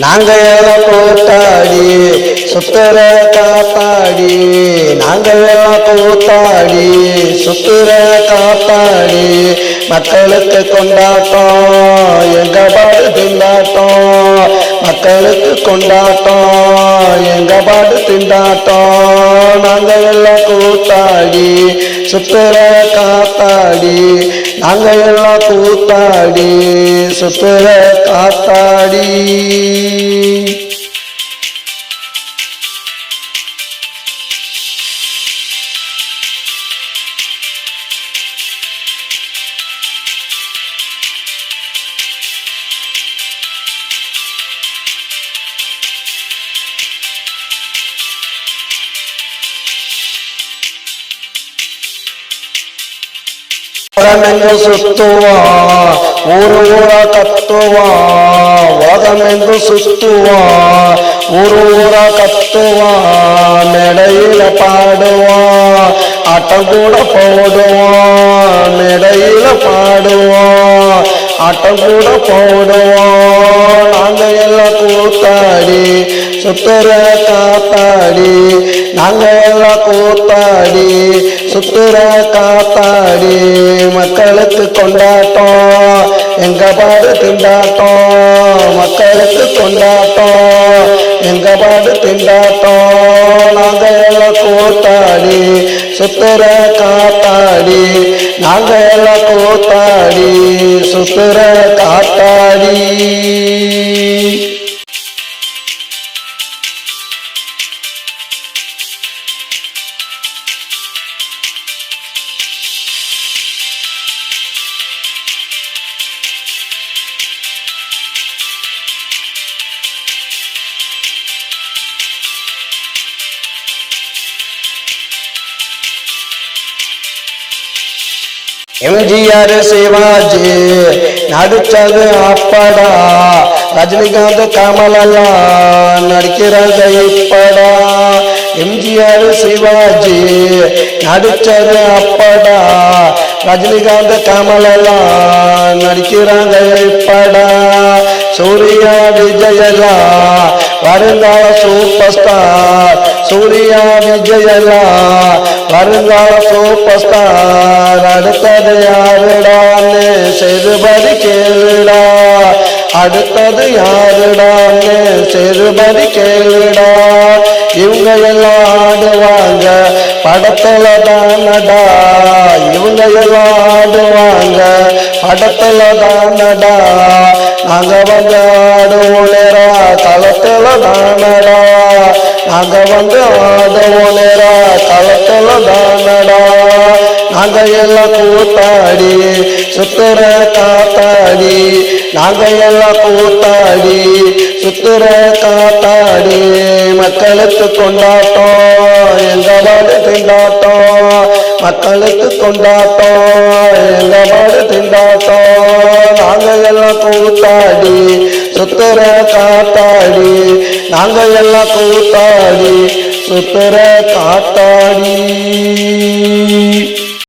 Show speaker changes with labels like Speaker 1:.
Speaker 1: நாங்கள் எல்லாம் கூத்தாடி சுத்துற காப்பாடி. நாங்கள் எல்லாம் கூத்தாடி சுத்துற காப்பாடி. மக்களுக்கு கொண்டாட்டம் எங்க பாடு திண்டாட்டம். மக்களுக்கு கொண்டாட்டம் எங்க பாடு திண்டாட்டம். நாங்கள் எல்லாம் கூத்தாடி சுத்துற காத்தாடி நாங்க எல்லாம் கூத்தாடி சுத்துற காத்தாடி. உலகமெங்கு சுத்துவா ஊரு ஊரா கத்துவா உலகமெங்கு சுத்துவா ஊரு ஊரா கத்துவா மேடையில பாடுவா ஆட்டம் கூட போடுவா மேடையில பாடுவா ஆட்டம் கூட போடுவா. நாங்க எல்லாம் கூத்தாடி சுத்துற காத்தாடி நாங்க எல்லாம் கூத்தாடி சுத்துரா காத்தாடி மக்களுக்கு கொண்டாட்டம். எங்க பாடு திண்டாட்டம் மக்களுக்கு கொண்டாட்டம். எங்க பாடு திண்டாட்டம் நாங்க எல்லாம் கூத்தாடி சுத்துற காத்தாடி நாங்க எல்லாம் கூத்தாடி சுத்துற காத்தாடி எம்ஜிஆர் சிவாஜி நடிச்சது அப்படா. ரஜினிகாந்த் கமலெல்லாம் நடிக்கிறது இப்படா. எம்ஜிஆர் சிவாஜி நடிச்சது அப்படா. ரஜினிகாந்த் கமலெல்லாம் நடிக்கிறாங்க இப்படா. சூர்யா விஜயலா வருங்கால சூப்பர் ஸ்டார் சூர்யா விஜயலா வருங்கால சூப்பர் ஸ்டார் அடுத்தது யாருடான்னு செருபதி கேளுடா. அடுத்தது யாருடான்னு செருபதி கேளுடா. இவங்க எல்லாம் ஆடுவாங்க படத்துல தானடா. இவங்க எல்லாம் ஆடுவாங்க படத்துல தானடா. நாங்க வந்து ஆடுவோம் நேரா தளத்துல தானடா. நாங்க வந்து ஆடுவோம் நேரா களத்துல தானடா. நாங்க எல்லாம் கூத்தாடி சுத்துற காத்தாடி. நாங்க எல்லாம் கூத்தாடி சுத்துற காத்தாடி. மக்களுக்கு கொண்டாட்டம் எங்க பாடு திண்டாட்டம். மக்களுக்கு கொண்டாட்டம் எங்க பாடு திண்டாட்டம். நாங்க எல்லாம் கூத்தாடி சுத்துற காத்தாடி. நாங்க எல்லாம் கூத்தாடி சுத்துற காத்தாடி.